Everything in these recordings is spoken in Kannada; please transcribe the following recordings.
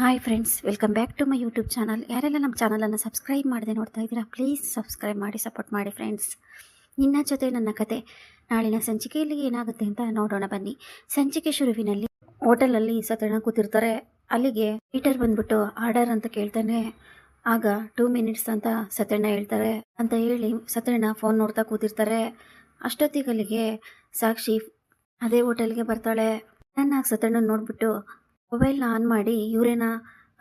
Hi friends welcome back to my YouTube channel ಯಾರೆಲ್ಲ ನಮ್ಮ ಚಾನಲನ್ನು ಸಬ್ಸ್ಕ್ರೈಬ್ ಮಾಡದೆ ನೋಡ್ತಾ ಇದ್ದೀರಾ ಪ್ಲೀಸ್ ಸಬ್ಸ್ಕ್ರೈಬ್ ಮಾಡಿ ಸಪೋರ್ಟ್ ಮಾಡಿ ಫ್ರೆಂಡ್ಸ್ ನಿನ್ನ ಜೊತೆ ನನ್ನ ಕತೆ. ನಾಳಿನ ಸಂಚಿಕೆಯಲ್ಲಿ ಏನಾಗುತ್ತೆ ಅಂತ ನೋಡೋಣ ಬನ್ನಿ. ಸಂಚಿಕೆ ಶುರುವಿನಲ್ಲಿ ಹೋಟೆಲಲ್ಲಿ ಸತ್ತಣ ಕೂತಿರ್ತಾರೆ. ಅಲ್ಲಿಗೆ ಹೀಟರ್ ಬಂದ್ಬಿಟ್ಟು ಆರ್ಡರ್ ಅಂತ ಕೇಳ್ತಾನೆ. ಆಗ ಟೂ ಮಿನಿಟ್ಸ್ ಅಂತ ಸತ್ಯಣ್ಣ ಹೇಳ್ತಾರೆ. ಅಂತ ಹೇಳಿ ಸತ್ಯಣ್ಣ ಫೋನ್ ನೋಡ್ತಾ ಕೂತಿರ್ತಾರೆ. ಅಷ್ಟೊತ್ತಿಗಲ್ಲಿಗೆ ಸಾಕ್ಷಿ ಅದೇ ಹೋಟೆಲ್ಗೆ ಬರ್ತಾಳೆ. ನನ್ನ ಸತ್ಯಣ್ಣ ನೋಡ್ಬಿಟ್ಟು ಮೊಬೈಲ್ನ ಆನ್ ಮಾಡಿ ಇವ್ರೇನ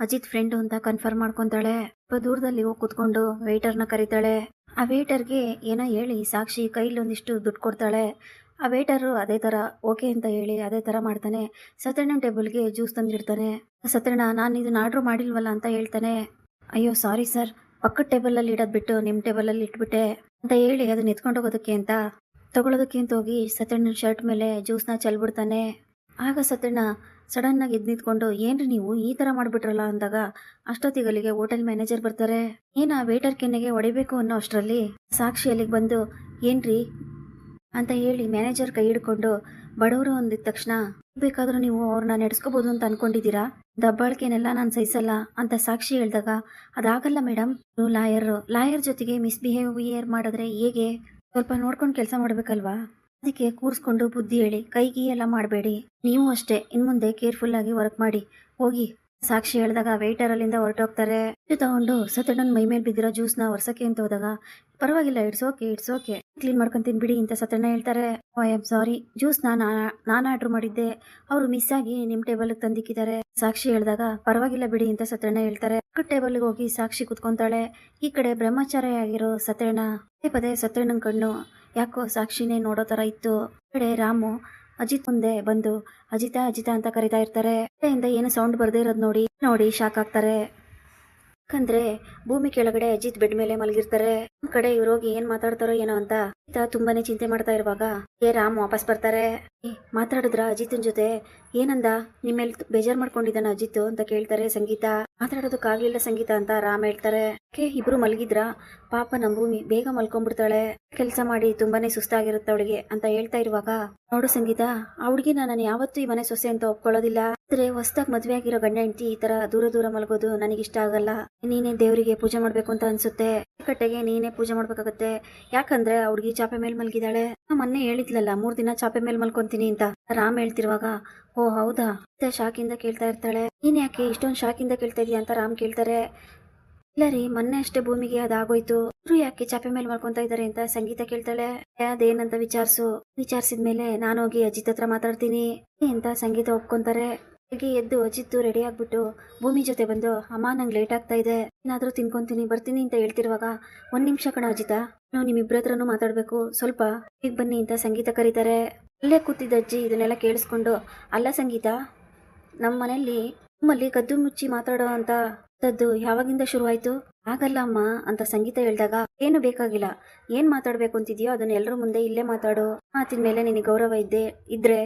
ಅಜಿತ್ ಫ್ರೆಂಡು ಅಂತ ಕನ್ಫರ್ಮ್ ಮಾಡ್ಕೊತಾಳೆ. ಸ್ವಲ್ಪ ದೂರದಲ್ಲಿ ಹೋಗಿ ಕೂತ್ಕೊಂಡು ವೇಟರ್ನ ಕರೀತಾಳೆ. ಆ ವೇಟರ್ಗೆ ಏನೋ ಹೇಳಿ, ಸಾಕ್ಷಿ ಕೈಲಿ ಒಂದಿಷ್ಟು ದುಡ್ಡು ಕೊಡ್ತಾಳೆ. ಆ ವೇಟರು ಅದೇ ಥರ ಓಕೆ ಅಂತ ಹೇಳಿ ಅದೇ ಥರ ಮಾಡ್ತಾನೆ. ಸತ್ಯಣ್ಣ ಟೇಬಲ್ಗೆ ಜ್ಯೂಸ್ ತಂದಿರ್ತಾನೆ ಸತ್ಯಣ್ಣ, ನಾನು ಇದನ್ನ ಆರ್ಡ್ರ್ ಮಾಡಿಲ್ವಲ್ಲ ಅಂತ ಹೇಳ್ತಾನೆ. ಅಯ್ಯೋ ಸಾರಿ ಸರ್ ಪಕ್ಕದ ಟೇಬಲಲ್ಲಿ ಇಡೋದು ಬಿಟ್ಟು ನಿಮ್ಮ ಟೇಬಲಲ್ಲಿ ಇಟ್ಬಿಟ್ಟೆ ಅಂತ ಹೇಳಿ ಅದನ್ನ ಎತ್ಕೊಂಡು ಹೋಗೋದಕ್ಕೆ ಅಂತ. ತಗೊಳ್ಳೋದಕ್ಕೆ ಅಂತ ಹೋಗಿ ಸತ್ಯಣ್ಣನ ಶರ್ಟ್ ಮೇಲೆ ಜ್ಯೂಸ್ನ ಚೆಲ್ಬಿಡ್ತಾನೆ. ಆಗ ಸತ್ಯಣ್ಣ ಸಡನ್ನಾಗಿ ಎದ್ದು ನಿಂತ್ಕೊಂಡು ಏನ್ರಿ ನೀವು? ಈ ಥರ ಮಾಡಿಬಿಟ್ರಲ್ಲ? ಅಂದಾಗ, ಅಷ್ಟೊತ್ತಿಗಲ್ಲಿಗೆ ಹೋಟೆಲ್ ಮ್ಯಾನೇಜರ್ ಬರ್ತಾರೆ. ಏನ ವೇಟರ್ ಕೆನ್ನೆಗೆ ಹೊಡಿಬೇಕು ಅನ್ನೋ ಅಷ್ಟರಲ್ಲಿ? ಸಾಕ್ಷಿ ಅಲ್ಲಿಗೆ ಬಂದು, ಏನ್ರಿ? ಅಂತ ಹೇಳಿ ಮ್ಯಾನೇಜರ್ ಕೈ ಹಿಡ್ಕೊಂಡು, ಬಡವರು ಅಂದಿದ ತಕ್ಷಣ, ಬೇಕಾದರೂ ನೀವು ಅವ್ರನ್ನ ನಡೆಸ್ಕೋಬೋದು ಅಂತ ಅನ್ಕೊಂಡಿದ್ದೀರಾ? ದಬ್ಬಾಳಿಕೆನೆಲ್ಲ ನಾನು ಸಹಿಸಲ್ಲ? ಅಂತ ಸಾಕ್ಷಿ ಹೇಳಿದಾಗ, ಅದಾಗಲ್ಲ ಮೇಡಮ್ ಲಾಯರ್ ಲಾಯರ್ ಜೊತೆಗೆ ಮಿಸ್ಬಿಹೇವಿಯರ್ ಮಾಡಿದ್ರೆ ಹೇಗೆ? ಸ್ವಲ್ಪ ನೋಡ್ಕೊಂಡು ಕೆಲಸ ಮಾಡ್ಬೇಕಲ್ವಾ? ಅದಕ್ಕೆ ಕೂರಿಸ್ಕೊಂಡು ಬುದ್ಧಿ ಹೇಳಿ ಕೈಗಿ ಎಲ್ಲ ಮಾಡಬೇಡಿ. ನೀವು ಅಷ್ಟೇ, ಇನ್ಮುಂದೆ ಕೇರ್ಫುಲ್ ಆಗಿ ವರ್ಕ್ ಮಾಡಿ. ಹೋಗಿ. ಸಾಕ್ಷಿ ಹೇಳಿದಾಗ ವೇಟರ್ ಅಲ್ಲಿಂದ ಹೊರಟೋಗ್ತಾರೆ. ಇದು ತಗೊಂಡು ಸತಡನ್ ಮೈ ಮೇಲೆ ಬಿದ್ದಿರೋ ಜ್ಯೂಸ್ನ ಒರ್ಸಕ್ಕೆ ಅಂತ ಹೋದಾಗ, ಪರವಾಗಿಲ್ಲ it's okay it's okay clean ಮಾಡ್ಕೊಂತೀನಿ ಬಿಡಿ ಅಂತ ಸತಣ್ಣ ಹೇಳ್ತಾರೆ. ಐ ಆಮ್ ಸಾರಿ ಜ್ಯೂಸ್ನ ನಾನು ಆರ್ಡರ್ ಮಾಡಿದ್ದೆ. ಅವರು ಮಿಸ್ ಆಗಿ ನಿಮ್ಮ ಟೇಬಲ್ಗೆ ತಂದಿಕ್ಕಿದ್ದಾರೆ. ಸಾಕ್ಷಿ ಹೇಳಿದಾಗ, ಪರವಾಗಿಲ್ಲ ಬಿಡಿ ಅಂತ ಸತಣ್ಣ ಹೇಳ್ತಾರೆ. ಟೇಬಲ್ಗೆ ಹೋಗಿ ಸಾಕ್ಷಿ ಕುತ್ಕೊಂತಾಳೆ. ಈ ಕಡೆ ಬ್ರಹ್ಮಚಾರಿ ಆಗಿರೋ ಸತಣ್ಣ ಪದೇ ಪದೇ ಸತಣ್ಣನ ಕಣ್ಣು ಯಾಕೋ ಸಾಕ್ಷಿನೇ ನೋಡೋ ತರ ಇತ್ತು. ಕಡೆ ರಾಮು ಅಜಿತ್ ಮುಂದೆ ಬಂದು, ಅಜಿತ ಅಜಿತ ಅಂತ ಕರಿತಾ ಇರ್ತಾರೆ. ಕಡೆಯಿಂದ ಏನು ಸೌಂಡ್ ಬರದೇ ಇರೋದು ನೋಡಿ ನೋಡಿ ಶಾಕ್ ಆಗ್ತಾರೆ. ಯಾಕಂದ್ರೆ ಭೂಮಿ ಕೆಳಗಡೆ ಅಜಿತ್ ಬೆಡ್ ಮೇಲೆ ಮಲಗಿರ್ತಾರೆ. ಒಂದ್ ಕಡೆ ಹೋಗಿ ಏನ್ ಮಾತಾಡ್ತಾರೋ ಏನೋ ಅಂತ ಅಜಿತ ತುಂಬಾನೇ ಚಿಂತೆ ಮಾಡ್ತಾ ಇರುವಾಗ, ಏ ರಾಮ್, ವಾಪಸ್ ಬರ್ತಾರೆ. ಮಾತಾಡಿದ್ರ ಅಜಿತನ್ ಜೊತೆ? ಏನಂದ? ನಿಮ್ಮೇಲೆ ಬೇಜಾರ್ ಮಾಡ್ಕೊಂಡಿದ್ದಾನ ಅಜಿತ್? ಅಂತ ಕೇಳ್ತಾರೆ ಸಂಗೀತ. ಮಾತಾಡೋದಕ್ಕಾಗ್ಲಿಲ್ಲ ಸಂಗೀತ ಅಂತ ರಾಮ್ ಹೇಳ್ತಾರೆ. ಕೆ ಇಬ್ರು ಮಲಗಿದ್ರ? ಪಾಪ ನಮ್ ಭೂಮಿ ಬೇಗ ಮಲ್ಕೊಂಡ್ಬಿಡ್ತಾಳೆ. ಕೆಲಸ ಮಾಡಿ ತುಂಬಾನೇ ಸುಸ್ತಾಗಿರುತ್ತೆ ಅವಳಿಗೆ ಅಂತ ಹೇಳ್ತಾ ಇರುವಾಗ, ನೋಡು ಸಂಗೀತ, ಆ ಹುಡುಗಿನ ನಾನು ಯಾವತ್ತೂ ಈ ಮನೆ ಸೊಸೆ ಅಂತ ಒಪ್ಕೊಳ್ಳೋದಿಲ್ಲ. ಆದ್ರೆ ಹೊಸ್ದಾಗ್ ಮದ್ವೆ ಆಗಿರೋ ಗಂಡ ಹೆಂಡತಿ ಈ ತರ ದೂರ ದೂರ ಮಲಗೋದು ಇಷ್ಟ ಆಗಲ್ಲ. ನೀನೇ ದೇವರಿಗೆ ಪೂಜೆ ಮಾಡ್ಬೇಕು ಅಂತ ಅನ್ಸುತ್ತೆ. ಕಟ್ಟೆಗೆ ನೀನೇ ಪೂಜೆ ಮಾಡ್ಬೇಕಾಗತ್ತೆ. ಯಾಕಂದ್ರೆ ಆ ಹುಡುಗಿ ಚಾಪೆ ಮೇಲೆ ಮಲಗಿದಾಳೆ ಮೊನ್ನೆ ಹೇಳಿದ್ಲಲ್ಲ ಮೂರ್ ದಿನ ಚಾಪೆ ಮೇಲೆ ಮಲ್ಕೊಂತೀನಿ ಅಂತ. ರಾಮ್ ಹೇಳ್ತಿರುವಾಗ ಓ ಹೌದಾ? ಅಂತ ಶಾಕಿಂದ ಕೇಳ್ತಾ ಇರ್ತಾಳೆ. ನೀನ್ ಯಾಕೆ ಇಷ್ಟೊಂದು ಶಾಕಿಂದ ಕೇಳ್ತಾ ಇದೀಯ ಅಂತ ರಾಮ್ ಕೇಳ್ತಾರೆ. ಇಲ್ಲ ರೀ ಮೊನ್ನೆ ಅಷ್ಟೇ ಭೂಮಿಗೆ ಅದಾಗೋಯ್ತು. ಇವ್ರು ಯಾಕೆ ಚಾಪೆ ಮೇಲೆ ಮಾಡ್ಕೊಂತ ಇದಾರೆ ಅಂತ ಸಂಗೀತ ಕೇಳ್ತಾಳೆ. "ಏ, ಅದೇನಂತ ವಿಚಾರಿಸು. ವಿಚಾರಿಸಿದ್ಮೇಲೆ ನಾನು ಹೋಗಿ ಅಜಿತ್ ಹತ್ರ ಮಾತಾಡ್ತೀನಿ ಅಂತ ಸಂಗೀತ ಒಪ್ಕೊಂತಾರೆ. ಬೆಳಿಗ್ಗೆ ಎದ್ದು ಅಜಿತ್ತು ರೆಡಿ ಆಗ್ಬಿಟ್ಟು ಭೂಮಿ ಜೊತೆ ಬಂದು, ಅಮ್ಮ, ನಂಗೆ ಲೇಟ್ ಆಗ್ತಾ ಇದೆ. ಏನಾದ್ರೂ ತಿನ್ಕೊಂತೀನಿ, ಬರ್ತೀನಿ ಅಂತ ಹೇಳ್ತಿರುವಾಗ ಒಂದ್ ನಿಮಿಷ ಕಣ ಅಜಿತ. ನಾವು ನಿಮ್ಮಿಬ್ಬರ ಹತ್ರನೂ ಮಾತಾಡ್ಬೇಕು. ಸ್ವಲ್ಪ ಈಗ ಬನ್ನಿ ಅಂತ ಸಂಗೀತ ಕರೀತಾರೆ. ಅಲ್ಲೇ ಕೂತಿದ್ದ ಅಜ್ಜಿ ಇದನ್ನೆಲ್ಲ ಕೇಳಿಸ್ಕೊಂಡು, ಅಲ್ಲ ಸಂಗೀತ ನಮ್ಮ ಮನೆಯಲ್ಲಿ ನಮ್ಮಲ್ಲಿ ಕದ್ದು ಮುಚ್ಚಿ ಮಾತಾಡೋ ಅಂತ ತದ್ದು ಯಾವಾಗಿಂದ ಶುರುವಾಯಿತು? ಆಗಲ್ಲ ಅಮ್ಮ, ಅಂತ ಸಂಗೀತ ಹೇಳಿದಾಗ, ಏನು ಬೇಕಾಗಿಲ್ಲ. ಏನ್ ಮಾತಾಡ್ಬೇಕು ಅಂತಿದ್ಯೋ ಅದನ್ನ ಎಲ್ಲರ ಮುಂದೆ ಇಲ್ಲೇ ಮಾತಾಡು. ಮಾತಿನ ಮೇಲೆ ನಿನಗೆ ಗೌರವ ಇದ್ದೆ ಇದ್ರೆ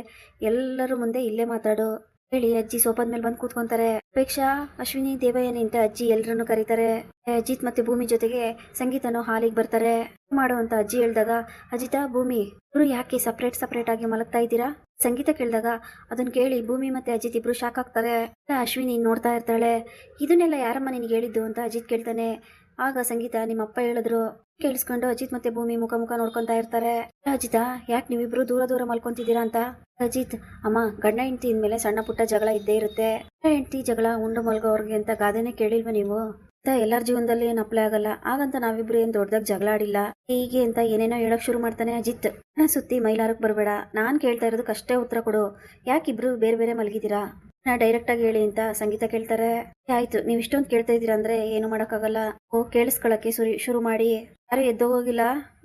ಎಲ್ಲರ ಮುಂದೆ ಇಲ್ಲೇ ಮಾತಾಡು. ಹೇಳಿ, ಅಜ್ಜಿ ಸೋಫಾದ ಮೇಲೆ ಬಂದು ಕೂತ್ಕೊಂತಾರೆ. ಅಪೇಕ್ಷಾ, ಅಶ್ವಿನಿ, ದೇವಯ್ಯನಿ ಅಂತ ಅಜ್ಜಿ ಎಲ್ರನ್ನೂ ಕರೀತಾರೆ. ಅಜಿತ್ ಮತ್ತೆ ಭೂಮಿ ಜೊತೆಗೆ ಸಂಗೀತನೂ ಹಾಲಿಗೆ ಬರ್ತಾರೆ. ಮಾಡು ಅಂತ ಅಜ್ಜಿ ಹೇಳ್ದಾಗ, ಅಜಿತಾ, ಭೂಮಿ, ಇವರು ಯಾಕೆ ಸಪ್ರೇಟ್ ಸಪ್ರೇಟ್ ಆಗಿ ಮಲಗ್ತಾ ಇದ್ದೀರಾ? ಸಂಗೀತ ಕೇಳಿದಾಗ ಅದನ್ನ ಕೇಳಿ ಭೂಮಿ ಮತ್ತೆ ಅಜಿತ್ ಇಬ್ರು ಶಾಕ್ ಆಗ್ತಾರೆ. ಅಶ್ವಿನಿ ನೋಡ್ತಾ ಇರ್ತಾಳೆ. ಇದನ್ನೆಲ್ಲ ಯಾರಮ್ಮ ನಿನಗೆ ಹೇಳಿದ್ದು? ಅಂತ ಅಜಿತ್ ಕೇಳ್ತಾನೆ. ಆಗ ಸಂಗೀತ ನಿಮ್ಮ ಅಪ್ಪ ಹೇಳಿದ್ರು. ಕೇಳಿಸ್ಕೊಂಡು ಅಜಿತ್ ಮತ್ತೆ ಭೂಮಿ ಮುಖ ಮುಖ ನೋಡ್ಕೊಂತಾ ಇರ್ತಾರೆ. ಅಜಿತ, ಯಾಕೆ ನೀವಿಬ್ರು ದೂರ ದೂರ ಮಲ್ಕೊಂತಿದ್ದೀರಾ ಅಂತ? ಅಜಿತ್, ಅಮ್ಮ, ಗಂಡ ಹೆಂಡತಿ ಮೇಲೆ ಸಣ್ಣ ಪುಟ್ಟ ಜಗಳ ಇದ್ದೇ ಇರುತ್ತೆ. ಹೆಂಡತಿ ಜಗಳ ಉಂಡು ಮಲ್ಗೋರ್ಗೆ ಅಂತ ಗಾದೆನೆ ಕೇಳಿಲ್ವ ನೀವು? ಅಂತ ಎಲ್ಲರ ಜೀವನದಲ್ಲಿ ಏನ್ ಅಪ್ಲೈ ಆಗಲ್ಲ. ಹಾಗಂತ ನಾವಿಬ್ರು ಏನ್ ದೊಡ್ಡದಾಗ ಜಗಳ ಆಡಿಲ್ಲ. ಹೀಗೆ ಅಂತ ಏನೇನೋ ಹೇಳಕ್ ಶುರು ಮಾಡ್ತಾನೆ ಅಜಿತ್. ನಾ ಸುತ್ತಿ ಮೈಲಾರಕ್ ಬರಬೇಡ. ನಾನ್ ಕೇಳ್ತಾ ಇರೋದಕ್ಕೆ ಅಷ್ಟೇ ಉತ್ತರ ಕೊಡು. ಯಾಕಿಬ್ರು ಬೇರೆ ಬೇರೆ ಮಲಗಿದ್ದೀರಾ? ನಾ ಡೈರೆಕ್ಟ್ ಆಗಿ ಹೇಳಿ ಅಂತ ಸಂಗೀತ ಕೇಳ್ತಾರೆ. ಆಯ್ತು, ನೀವು ಇಷ್ಟೊಂದು ಕೇಳ್ತಾ ಇದ್ದೀರಾ ಅಂದ್ರೆ ಏನು ಮಾಡೋಕ್ಕಾಗಲ್ಲ. ಓ, ಕೇಳಿಸ್ಕೊಳಕ್ಕೆ ಶುರು ಮಾಡಿ. ಯಾರು ಎದ್ದೋಗೋಗಿಲ್ಲ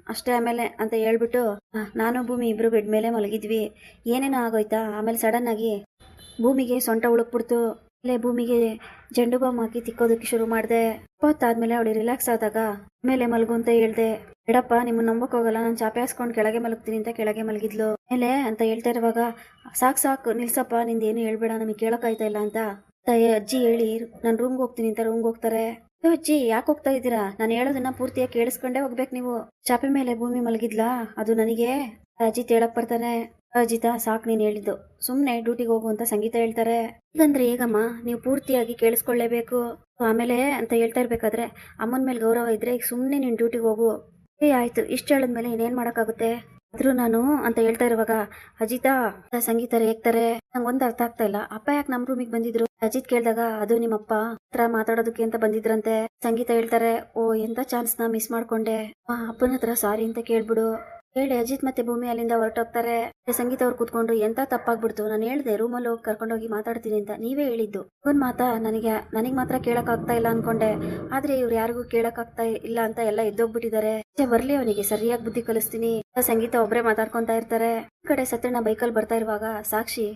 ಅಷ್ಟೇ ಆಮೇಲೆ ಅಂತ ಹೇಳ್ಬಿಟ್ಟು ನಾನು ಭೂಮಿ ಇಬ್ರು ಬೆಡ್ ಮೇಲೆ ಮಲಗಿದ್ವಿ. ಏನೇನೋ ಆಗೋಯ್ತಾ? ಆಮೇಲೆ ಸಡನ್ ಆಗಿ ಭೂಮಿಗೆ ಸೊಂಟ ಉಳುಕ್ಬಿಡ್ತು. ಆಮೇಲೆ ಭೂಮಿಗೆ ಜಂಡು ಬಾಂಬ್ ಹಾಕಿ ತಿಕ್ಕೋದಕ್ಕೆ ಶುರು ಮಾಡಿದೆ. ಹೊತ್ತಾದ್ಮೇಲೆ ಅವಳು ರಿಲ್ಯಾಕ್ಸ್ ಆದಾಗ ಮೇಲೆ ಮಲಗು ಅಂತ ಹೇಳ್ದೆ. ಎಡಪ್ಪ ನಿಮ್ಮ ನಂಬಕ್ ಹೋಗಲ್ಲ. ನಾನು ಚಾಪೆ ಹಾಸ್ಕೊಂಡು ಕೆಳಗೆ ಮಲಗ್ತೀನಿ ಅಂತ ಕೆಳಗೆ ಮಲಗಿದ್ಲು. ಮೇಲೆ ಅಂತ ಹೇಳ್ತಾ ಇರುವಾಗ, ಸಾಕು ಸಾಕು, ನಿಲ್ಸಪ್ಪ. ನಿಂದೇನು ಹೇಳ್ಬೇಡ. ನಮಗೆ ಕೇಳೋಕ್ಕಾಯ್ತಾ ಇಲ್ಲ ಅಂತ. ತಾಯಿ ಅಜ್ಜಿ ಹೇಳಿ, ನಾನು ರೂಮ್ಗೆ ಹೋಗ್ತೀನಿ ಅಂತ ರೂಮ್ಗೆ ಹೋಗ್ತಾರೆ. "ಅಯ್ಯೋ ಅಜ್ಜಿ, ಯಾಕೆ ಹೋಗ್ತಾ ಇದ್ದೀರಾ? ನಾನು ಹೇಳೋದನ್ನ ಪೂರ್ತಿಯಾಗಿ ಕೇಳಿಸ್ಕೊಂಡೇ ಹೋಗ್ಬೇಕು ನೀವು. ಚಾಪೆ ಮೇಲೆ ಭೂಮಿ ಮಲಗಿದ್ಲಾ? ಅದು ನನಗೆ? ಅಜ್ಜಿ ಹೇಳಕ್ ಬರ್ತಾನೆ. ಅಜಿತಾ, ಸಾಕ್ ನೀನು ಹೇಳಿದ್ದು. ಸುಮ್ಮನೆ ಡ್ಯೂಟಿಗೆ ಹೋಗು ಅಂತ ಸಂಗೀತ ಹೇಳ್ತಾರೆ. ಈಗಂದ್ರೆ ಹೇಗಮ್ಮ? ನೀವು ಪೂರ್ತಿಯಾಗಿ ಕೇಳಿಸ್ಕೊಳ್ಳೇಬೇಕು. ಆಮೇಲೆ ಅಂತ ಹೇಳ್ತಾ ಇರ್ಬೇಕಾದ್ರೆ, ಅಮ್ಮನ ಮೇಲೆ ಗೌರವ ಇದ್ರೆ ಈಗ ಸುಮ್ಮನೆ ನೀನು ಡ್ಯೂಟಿಗೆ ಹೋಗು. ಏ, ಆಯ್ತು. ಇಷ್ಟು ಹೇಳಿದ್ಮೇಲೆ ಇನ್ನೇನು ಮಾಡೋಕ್ಕಾಗುತ್ತೆ? ಆದ್ರೂ ನಾನು ಅಂತ ಹೇಳ್ತಾ ಇರುವಾಗ ಅಜಿತಾ ಸಂಗೀತ ಹೇಗ್ತಾರೆ ನಂಗೆ ಒಂದು ಅರ್ಥ ಆಗ್ತಾ ಇಲ್ಲ. ಅಪ್ಪ ಯಾಕೆ ನಮ್ಮ ರೂಮಿಗೆ ಬಂದಿದ್ರು? ಅಜಿತ್ ಕೇಳಿದಾಗ, ಅದು ನಿಮ್ಮಪ್ಪ ಹತ್ರ ಮಾತಾಡೋದಕ್ಕೆ ಅಂತ ಬಂದಿದ್ರಂತೆ. ಸಂಗೀತ ಹೇಳ್ತಾರೆ, ಓ, ಎಂತ ಚಾನ್ಸ್ ನಾ ಮಿಸ್ ಮಾಡ್ಕೊಂಡೆ. ಅಪ್ಪನ ಹತ್ರ ಸಾರಿ ಅಂತ ಕೇಳ್ಬಿಡು. ಹೇಳಿ, ಅಜಿತ್ ಮತ್ತೆ ಭೂಮಿ ಅಲ್ಲಿಂದ ಹೊರಟೋಗ್ತಾರೆ. ಸಂಗೀತ ಅವ್ರು ಕೂತ್ಕೊಂಡು ಎಂತ ತಪ್ಪಾಗ್ಬಿಡ್ತು? ನಾನು ಹೇಳ್ದೆ ರೂಮಲ್ಲಿ ಹೋಗಿ ಕರ್ಕೊಂಡೋಗಿ ಮಾತಾಡ್ತೀನಿ ಅಂತ ನೀವೇ ಹೇಳಿದ್ದು. ಒಂದ್ ಮಾತಾ? ನನಗೆ ನನಗೆ ಮಾತ್ರ ಕೇಳಕ್ ಆಗ್ತಾ ಇಲ್ಲ ಅನ್ಕೊಂಡೆ. ಆದ್ರೆ ಇವ್ರು ಯಾರಿಗೂ ಕೇಳಕ್ ಆಗ್ತಾ ಇಲ್ಲ ಅಂತ ಎಲ್ಲ ಎದ್ದೋಗ್ಬಿಟ್ಟಿದ್ದಾರೆ. ಬರ್ಲಿ ಅವನಿಗೆ, ಸರಿಯಾಗಿ ಬುದ್ಧಿ ಕಲಿಸ್ತೀನಿ. ಸಂಗೀತ ಒಬ್ರೆ ಮಾತಾಡ್ಕೊಂತ ಇರ್ತಾರೆ. ಕಡೆ ಸತ್ಯಣ್ಣ ಬೈಕಲ್ಲಿ ಬರ್ತಾ ಇರುವಾಗ, ಸಾಕ್ಷಿ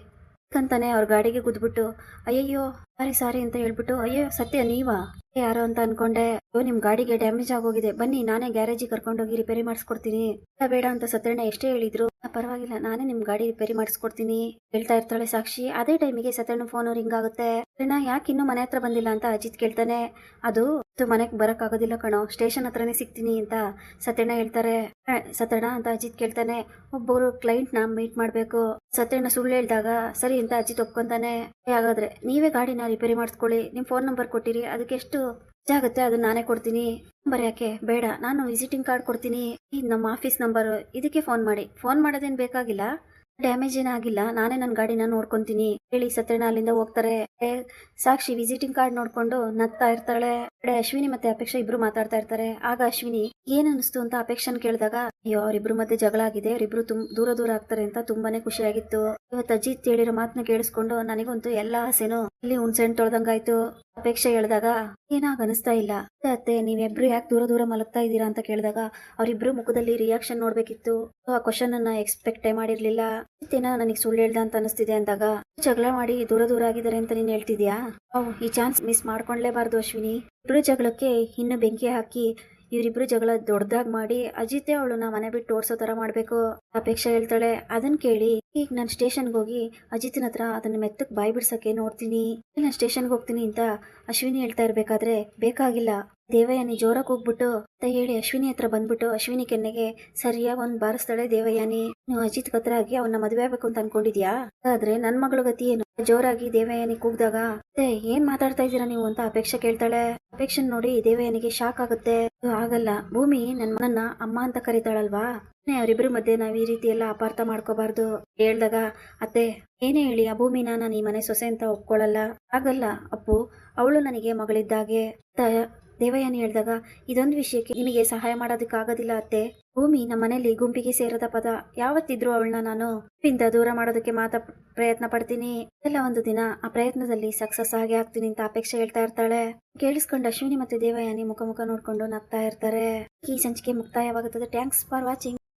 ಅಂತಾನೆ ಅವ್ರ ಗಾಡಿಗೆ ಗುದ್ಬಿಟ್ಟು, ಅಯ್ಯಯ್ಯೋ ಸಾರಿ ಸಾರಿ ಅಂತ ಹೇಳ್ಬಿಟ್ಟು ಅಯ್ಯೋ ಸತ್ಯ ನೀವಾ? ಯಾರೋ ಅಂತ ಅನ್ಕೊಂಡೆ ನಿಮ್ ಗಾಡಿಗೆ ಡ್ಯಾಮೇಜ್ ಆಗೋಗಿದೆ. ಬನ್ನಿ, ನಾನೇ ಗ್ಯಾರೇಜಿಗೆ ಕರ್ಕೊಂಡೋಗಿ ರಿಪೇರಿ ಮಾಡಿಸ್ಕೊಡ್ತೀನಿ. ಬೇಡ ಅಂತ ಸತ್ಯಣ್ಣ ಎಷ್ಟೇ ಹೇಳಿದ್ರು ಪರವಾಗಿಲ್ಲ, ನಾನೇ ನಿಮ್ ಗಾಡಿ ರಿಪೇರಿ ಮಾಡಿಸ್ಕೊಡ್ತೀನಿ. ಹೇಳ್ತಾ ಇರ್ತಾಳೆ ಸಾಕ್ಷಿ. ಅದೇ ಟೈಮಿಗೆ ಸತ್ಯಣ್ಣ ಫೋನ್ ರಿಂಗ್ ಆಗುತ್ತೆ. ಸತ್ಯಣ್ಣ, ಯಾಕೆ ಇನ್ನೂ ಮನೆ ಹತ್ರ ಬಂದಿಲ್ಲ ಅಂತ ಅಜಿತ್ ಕೇಳ್ತಾನೆ. ಅದು ಇದು ಮನೆಗೆ ಬರೋಕ್ಕಾಗೋದಿಲ್ಲ ಕಣೋ. ಸ್ಟೇಷನ್ ಹತ್ರನೇ ಸಿಗ್ತೀನಿ ಅಂತ ಸತ್ಯಣ್ಣ ಹೇಳ್ತಾರೆ. "ಆ, ಸತ್ಯಣ್ಣ ಅಂತ ಅಜಿತ್ ಕೇಳ್ತಾನೆ. ಒಬ್ಬರು ಕ್ಲೈಂಟ್ನ ಮೀಟ್ ಮಾಡಬೇಕು. ಸತ್ಯಣ್ಣ ಸುಳ್ಳು ಹೇಳ್ದಾಗ ಸರಿ ಅಂತ ಅಜಿತ್ ಒಪ್ಕೊಂತಾನೆ. "ಏ, ಹಾಗಾದ್ರೆ ನೀವೇ ಗಾಡಿನ ರಿಪೇರಿ ಮಾಡಿಸ್ಕೊಳ್ಳಿ. ನಿಮ್ಮ ಫೋನ್ ನಂಬರ್ ಕೊಟ್ಟಿರಿ. ಅದಕ್ಕೆ ಎಷ್ಟು ಆಗುತ್ತೆ ಅದನ್ನ ನಾನೇ ಕೊಡ್ತೀನಿ. ನಂಬರ್ ಯಾಕೆ? ಬೇಡ. ನಾನು ವಿಸಿಟಿಂಗ್ ಕಾರ್ಡ್ ಕೊಡ್ತೀನಿ. ಇದು ನಮ್ಮ ಆಫೀಸ್ ನಂಬರ್. ಇದಕ್ಕೆ ಫೋನ್ ಮಾಡಿ. ಫೋನ್ ಮಾಡೋದೇನು ಬೇಕಾಗಿಲ್ಲ? ಡ್ಯಾಮೇಜ್ ಏನಾಗಿಲ್ಲ. ನಾನೇ ನನ್ನ ಗಾಡಿನ ನೋಡ್ಕೊಂತೀನಿ. ಹೇಳಿ ಸತ್ಯಣ್ಣ ಅಲ್ಲಿಂದ ಹೋಗ್ತಾರೆ. ಸಾಕ್ಷಿ ವಿಸಿಟಿಂಗ್ ಕಾರ್ಡ್ ನೋಡ್ಕೊಂಡು ನಗ್ತಾ ಇರ್ತಾಳೆ. ಅಶ್ವಿನಿ ಮತ್ತೆ ಅಪೇಕ್ಷ ಇಬ್ರು ಮಾತಾಡ್ತಾ ಇರ್ತಾರೆ. ಆಗ ಅಶ್ವಿನಿ, ಏನ್ ಅನಿಸ್ತು? ಅಂತ ಅಪೇಕ್ಷನ್ ಕೇಳಿದಾಗ ಅಯ್ಯೋ ಅವರಿಬ್ರು ಮಧ್ಯೆ ಜಗಳ ಆಗಿದೆ ಅವರಿಬ್ರು ತುಂಬ ದೂರ ದೂರ ಆಗ್ತಾರೆ ಅಂತ ತುಂಬಾನೇ ಖುಷಿಯಾಗಿತ್ತು. ಇವತ್ತು ಅಜಿತ್ ಹೇಳಿರೋ ಮಾತನ್ನ ಕೇಳಿಸ್ಕೊಂಡು ನನಗಂತೂ ಎಲ್ಲಾ ಆಸೆನೂ ಇಲ್ಲಿ ಹುಣ್ಸೆಣ್ ತೊಳ್ದಂಗಾಯ್ತು. ಅಪೇಕ್ಷೆ ಹೇಳಿದಾಗ ಏನಾಗ ಅನಿಸ್ತಾ ಇಲ್ಲ. ಅತ್ತೆ, ನೀವಿಬ್ರು ಯಾಕೆ ದೂರ ದೂರ ಮಲಗ್ತಾ ಇದ್ದೀರಾ ಅಂತ ಕೇಳಿದಾಗ ಅವರಿಬ್ರು ಮುಖದಲ್ಲಿ ರಿಯಾಕ್ಷನ್ ನೋಡ್ಬೇಕಿತ್ತು. ಆ ಕ್ವಶನ್ ಅನ್ನ ಎಕ್ಸ್ಪೆಕ್ಟೇ ಮಾಡಿರ್ಲಿಲ್ಲ. ಏನೋ ನನಗೆ ಸುಳ್ಳು ಹೇಳ್ದ ಅಂತ ಅನಿಸ್ತಿದೆ ಅಂದಾಗ ಜಗಳ ಮಾಡಿ ದೂರ ದೂರ ಆಗಿದ್ದಾರೆ ಅಂತ ನೀನ್ ಹೇಳ್ತಿದ್ಯಾ? ಈ ಚಾನ್ಸ್ ಮಿಸ್ ಮಾಡ್ಕೊಂಡ್ಲೇಬಾರ್ದು ಅಶ್ವಿನಿ. ಇಬ್ರು ಜಗಳಕ್ಕೆ ಇನ್ನು ಬೆಂಕಿ ಹಾಕಿ ಇವರಿಬ್ರು ಜಗಳ ದೊಡ್ಡದಾಗ್ ಮಾಡಿ ಅಜಿತೆ ಅವಳನ್ನ ಮನೆ ಬಿಟ್ಟು ಓಡಿಸೋ ತರ ಮಾಡ್ಬೇಕು ಅಪೇಕ್ಷೆ ಹೇಳ್ತಾಳೆ. ಅದನ್ನ ಕೇಳಿ ಈಗ ನಾನು ಸ್ಟೇಷನ್ಗೆ ಹೋಗಿ ಅಜಿತ್ನ ಹತ್ರ ಅದನ್ನ ಮೆತ್ತಕ್ ಬಾಯಿ ಬಿಡ್ಸಕ್ಕೆ ನೋಡ್ತೀನಿ. ನಾನು ಸ್ಟೇಷನ್ಗೆ ಹೋಗ್ತೀನಿ ಅಂತ ಅಶ್ವಿನಿ ಹೇಳ್ತಾ ಇರ್ಬೇಕಾದ್ರೆ ಬೇಕಾಗಿಲ್ಲ. ದೇವಯಾನಿ ಜೋರಾಗಿ ಹೋಗ್ಬಿಟ್ಟು ಅಂತ ಹೇಳಿ ಅಶ್ವಿನಿ ಹತ್ರ ಬಂದ್ಬಿಟ್ಟು ಅಶ್ವಿನಿ ಕೆನ್ನೆಗೆ ಸರಿಯಾಗಿ ಒಂದ್ ಬಾರಿಸ್ತಾಳೆ ದೇವಯಾನಿ. ನೀವು ಅಜಿತ್ ಹತ್ರ ಆಗಿ ಅವನ್ನ ಮದುವೆ ಆಗ್ಬೇಕು ಅಂತ ಅನ್ಕೊಂಡಿದ್ಯಾ? ಆದ್ರೆ ನನ್ ಮಗಳ ಗತಿ ಏನು? ಜೋರಾಗಿ ದೇವಯಾನಿ ಕೂಗ್ದಾಗ "ಏ, ಏನ್ ಮಾತಾಡ್ತಾ ಇದೀರಾ ನೀವು? ಅಂತ ಅಪೇಕ್ಷೆ ಕೇಳ್ತಾಳೆ. ಅಪೇಕ್ಷೆ ನೋಡಿ ದೇವಯಾನಿಗೆ ಶಾಕ್ ಆಗುತ್ತೆ. ಆಗಲ್ಲ. ಭೂಮಿ ನನ್ ಮನನ್ನ ಅಮ್ಮ ಅಂತ ಕರೀತಾಳಲ್ವಾ? ಅವರಿಬ್ರ ಮಧ್ಯೆ ನಾವ್ ಈ ರೀತಿ ಎಲ್ಲ ಅಪಾರ್ಥ ಮಾಡ್ಕೋಬಾರ್ದು. ಹೇಳ್ದಾಗ ಅತ್ತೆ ಏನೇ ಹೇಳಿ ಆ ಭೂಮಿನ ನಾನು ಈ ಮನೆ ಸೊಸೆ ಅಂತ ಒಪ್ಕೊಳ್ಳಲ್ಲ ಆಗಲ್ಲ ಅಪ್ಪು. ಅವಳು ನನಗೆ ಮಗಳಿದ್ದಾಗೆ. ದೇವಯಾನಿ ಹೇಳಿದಾಗ, ಇದೊಂದು ವಿಷಯಕ್ಕೆ ನಿಮಗೆ ಸಹಾಯ ಮಾಡೋದಕ್ಕಾಗೋದಿಲ್ಲ ಅತ್ತೆ. ಭೂಮಿ ನಮ್ಮ ಮನೆಯಲ್ಲಿ ಗುಂಪಿಗೆ ಸೇರದ ಪದ. ಯಾವತ್ತಿದ್ರು ಅವಳನ್ನ ನಾನು ಇಂದ ದೂರ ಮಾಡೋದಕ್ಕೆ ಮಾತ್ರ ಪ್ರಯತ್ನ ಪಡ್ತೀನಿ. ಎಲ್ಲ ಒಂದು ದಿನ ಆ ಪ್ರಯತ್ನದಲ್ಲಿ ಸಕ್ಸಸ್ ಆಗಿ ಆಗ್ತೀನಿ ಅಂತ ಅಪೇಕ್ಷೆ ಹೇಳ್ತಾ ಇರ್ತಾಳೆ. ಕೇಳಿಸ್ಕೊಂಡು ಅಶ್ವಿನಿ ಮತ್ತೆ ದೇವಯಾನಿ ಮುಖ ಮುಖ ನೋಡ್ಕೊಂಡು ನಗ್ತಾ ಇರ್ತಾರೆ. ಈ ಸಂಚಿಕೆ ಮುಕ್ತಾಯವಾಗುತ್ತದೆ. Thanks for watching